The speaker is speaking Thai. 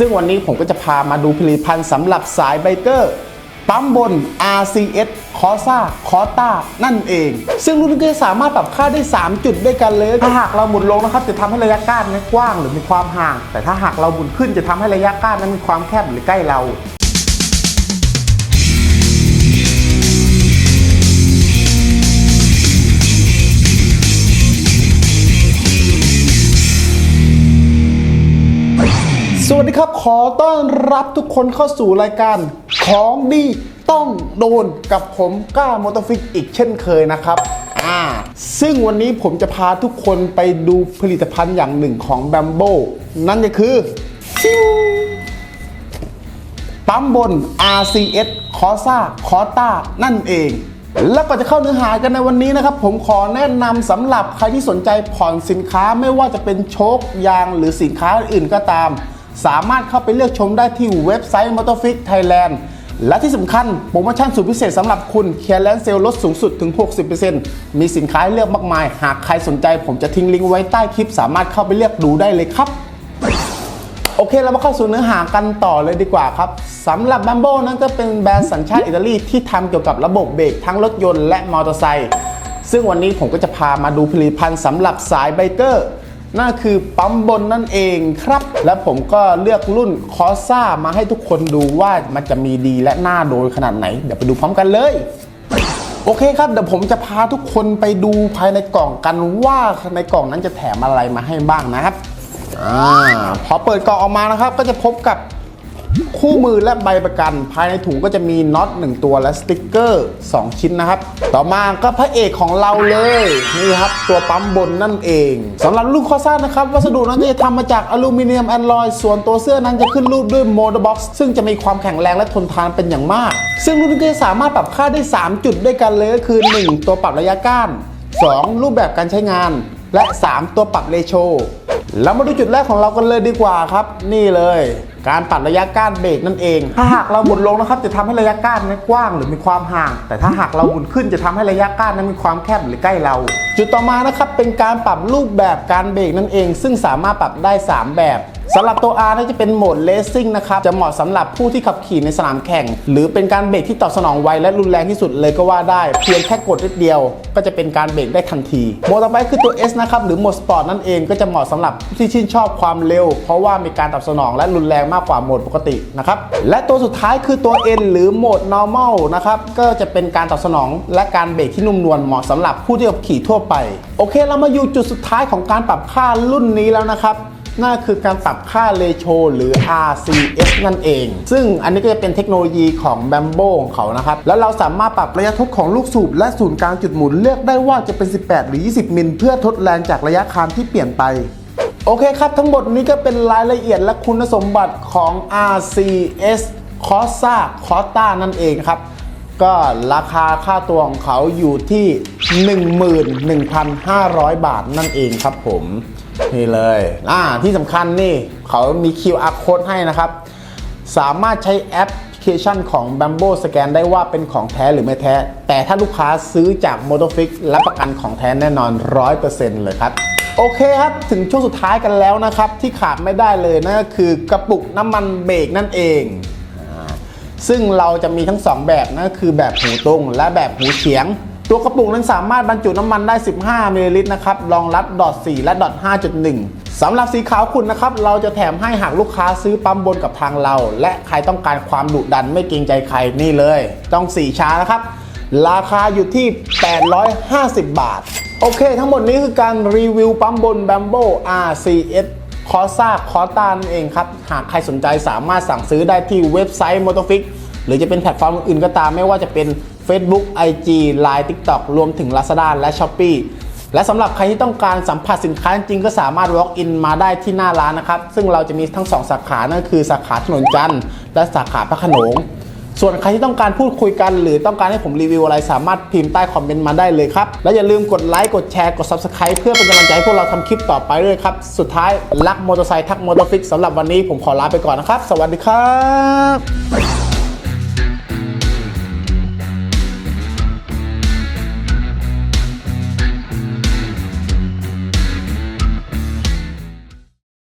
ซึ่งวันนี้ผมก็จะพามาดูผลิตภัณฑ์สำหรับสายไบเกอร์ ปั๊มบน RCS c o s a c o t a นั่นเอง ซึ่งรุ่นนี้ก็จะสามารถปรับค่าได้ 3 จุดด้วยกันเลย ถ้าหากเราหมุนลงนะครับ จะทำให้ระยะก้านนั้นกว้างหรือมีความห่าง แต่ถ้าหากเราหมุนขึ้นจะทำให้ระยะก้านนั้นมีความแคบหรือใกล้เรา สวัสดีครับ ขอต้อนรับทุกคนเข้าสู่รายการของดีต้องโดนกับผมก้ามอเตอร์ฟิกอีกเช่นเคยนะครับอ่าซึ่งวันนี้ผมจะพาทุกคนไปดูผลิตภัณฑ์อย่างหนึ่งของ b บมโบนั่นก็คือฟิวปั๊มบน RCS c o s a c o t a นั่นเอง แล้วก่อนจะเข้าเนื้อหากันในวันนี้นะครับ ผมขอแนะนำสำหรับใครที่สนใจผ่อนสินค้าไม่ว่าจะเป็นโชคยางหรือสินค้าอื่นก็ตาม สามารถเข้าไปเลือกชมได้ที่เว็บไซต์ Motorfix Thailand และที่สำคัญโปรโมชั่นสุดพิเศษสำหรับคุณเคลียร์แลนเซลลดสูงสุดถึง 60%มีสินค้าให้เลือกมากมาย หากใครสนใจผมจะทิ้งลิงก์ไว้ใต้คลิป สามารถเข้าไปเลือกดูได้เลยครับ โอเคเรามาเข้าสู่เนื้อหากันต่อเลยดีกว่าครับสำหรับ b บมโบนั้นก็เป็นแบรนด์สัญชาติอิตาลีที่ทำเกี่ยวกับระบบเบรกทั้งรถยนต์และมอเตอร์ไซค์ซึ่งวันนี้ผมก็จะพามาดูผลิตภัณฑ์สำหรับสายไบเกอร์ นั่นคือปั๊มบนนั่นเองครับ และผมก็เลือกรุ่นคอซ่ามาให้ทุกคนดูว่ามันจะมีดีและน่าโดนขนาดไหน เดี๋ยวไปดูพร้อมกันเลยโอเคครับเดี๋ยวผมจะพาทุกคนไปดูภายในกล่องกันว่าในกล่องนั้นจะแถมอะไรมาให้บ้างนะครับอ่าพอเปิดกล่องออกมานะครับ ก็จะพบกับ คู่มือและใบประกัน ภายในถุงก็จะมีน็อต1ตัวและสติกเกอร์ 2 ชิ้นนะครับ ต่อมาก็พระเอกของเราเลยนี่ครับตัวปั๊มบนนั่นเองสำหรับลูกคอซ่านะครับวัสดุนั้นจะทำมาจากอลูมิเนียมแอนลอยส่วนตัวเสื้อนั้นจะขึ้นรูปด้วยโมเดอร์บ็อกซ์ซึ่งจะมีความแข็งแรงและทนทานเป็นอย่างมาก ซึ่งรุ่นนี้จะสามารถปรับค่าได้ 3 จุดด้วยกันเลยก็คือ 1 ตัวปรับระยะก้าน 2 รูปแบบการใช้งาน และ 3 ตัวปรับเรโช เรามาดูจุดแรกของเรากันเลยดีกว่าครับ นี่เลย การปรับระยะก้านเบรกนั่นเอง ถ้าหากเราหมุนลงนะครับ จะทำให้ระยะก้านนั้นกว้างหรือมีความห่าง แต่ถ้าหากเราหมุนขึ้นจะทำให้ระยะก้านนั้นมีความแคบหรือใกล้เรา จุดต่อมานะครับเป็นการปรับรูปแบบการเบรกนั่นเอง ซึ่งสามารถปรับได้ 3 แบบ สำหรับตัว R น่าจะเป็นโหมดเลสซิ่งนะครับ จะเหมาะสำหรับผู้ที่ขับขี่ในสนามแข่ง หรือเป็นการเบรกที่ตอบสนองไวและรุนแรงที่สุดเลยก็ว่าได้ เพียงแค่กดนิดเดียว ก็จะเป็นการเบรกได้ทันที โหมดต่อไปคือตัว S นะครับ หรือโหมดสปอร์ตนั่นเองก็จะเหมาะสำหรับผู้ที่ชื่นชอบความเร็ว เพราะว่ามีการตอบสนองและรุนแรงมากกว่าโหมดปกตินะครับ และตัวสุดท้ายคือตัว N หรือโหมด normal นะครับ ก็จะเป็นการตอบสนอง และการเบรกที่นุ่มนวลเหมาะสำหรับผู้ที่ขับขี่ทั่วไป โอเค เรามาอยู่จุดสุดท้ายของการปรับค่ารุ่นนี้แล้วนะครับ นั่นคือการปรับค่าเลโชหรือ RCS นั่นเอง ซึ่งอันนี้ก็จะเป็นเทคโนโลยีของ b บมโบของเขานะครับ แล้วเราสามารถปรับระยะทดของลูกสูบและศูนย์กลางจุดหมุนเลือกได้ว่าจะเป็น 18 หรือ 20 มิล เพื่อทดแรงจากระยะคานที่เปลี่ยนไปโอเคครับ ทั้งหมดนี้ก็เป็นรายละเอียดและคุณสมบัติของ RCS Corsa c o t a นั่นเองครับ ก็ราคาค่าตัวของเขาอยู่ที่ 11,500 บาทนั่นเองครับผม นี่เลยอ่าที่สำคัญนี่เขามี QR code ให้นะครับ สามารถใช้แอปพลิเคชันของ b a m b o สแกนได้ว่าเป็นของแท้หรือไม่แท้ แต่ถ้าลูกค้าซื้อจาก m o t o f i x รับประกันของแท้แน่นอน 100%เลยครับโอเคครับ ถึงช่วงสุดท้ายกันแล้วนะครับ ที่ขาดไม่ได้เลยนั่นก็คือกระปุกน้ำมันเบรกนั่นเอง ซึ่งเราจะมีทั้ง 2 แบบนั่นคือแบบหูตรงและแบบหูเฉียง ตัวกระปุกนั้นสามารถบรรจุน้ำมันได้ 15มิลลิลิตรนะครับรองรับดอท4และดอท5.1สำหรับสีขาวขุ่นนะครับเราจะแถมให้หากลูกค้าซื้อปั๊มบนกับทางเรา และใครต้องการความดุดันไม่เกรงใจใครนี่เลย ต้องสีชานะครับราคาอยู่ที่ 850 บาท โอเค ทั้งหมดนี้คือการรีวิวปั๊มบน b a m b o RCS คอซ่าคอตานั่นเองครับ หากใครสนใจสามารถสั่งซื้อได้ที่เว็บไซต์ Motofix หรือจะเป็นแพลตฟอร์มอื่นก็ตามไม่ว่าจะเป็น Facebook IG Line TikTok รวมถึง Lazada และ Shopee และสำหรับใครที่ต้องการสัมผัสสินค้าจริงก็สามารถ walk in มาได้ที่หน้าร้านนะครับ ซึ่งเราจะมีทั้ง 2 สาขา นั่นคือสาขาถนนจันทร์และสาขาพระขนง ส่วนใครที่ต้องการพูดคุยกัน หรือต้องการให้ผมรีวิวอะไร สามารถพิมพ์ใต้คอมเมนต์มาได้เลยครับ และอย่าลืมกดไลค์กดแชร์กด Subscribe เพื่อเป็นกำลังใจให้พวกเราทำคลิปต่อไปด้วยครับ สุดท้ายรักมอเตอร์ไซค์ทักมอเตอร์ฟิกสำหรับวันนี้ผมขอลาไปก่อนนะครับ สวัสดีครับ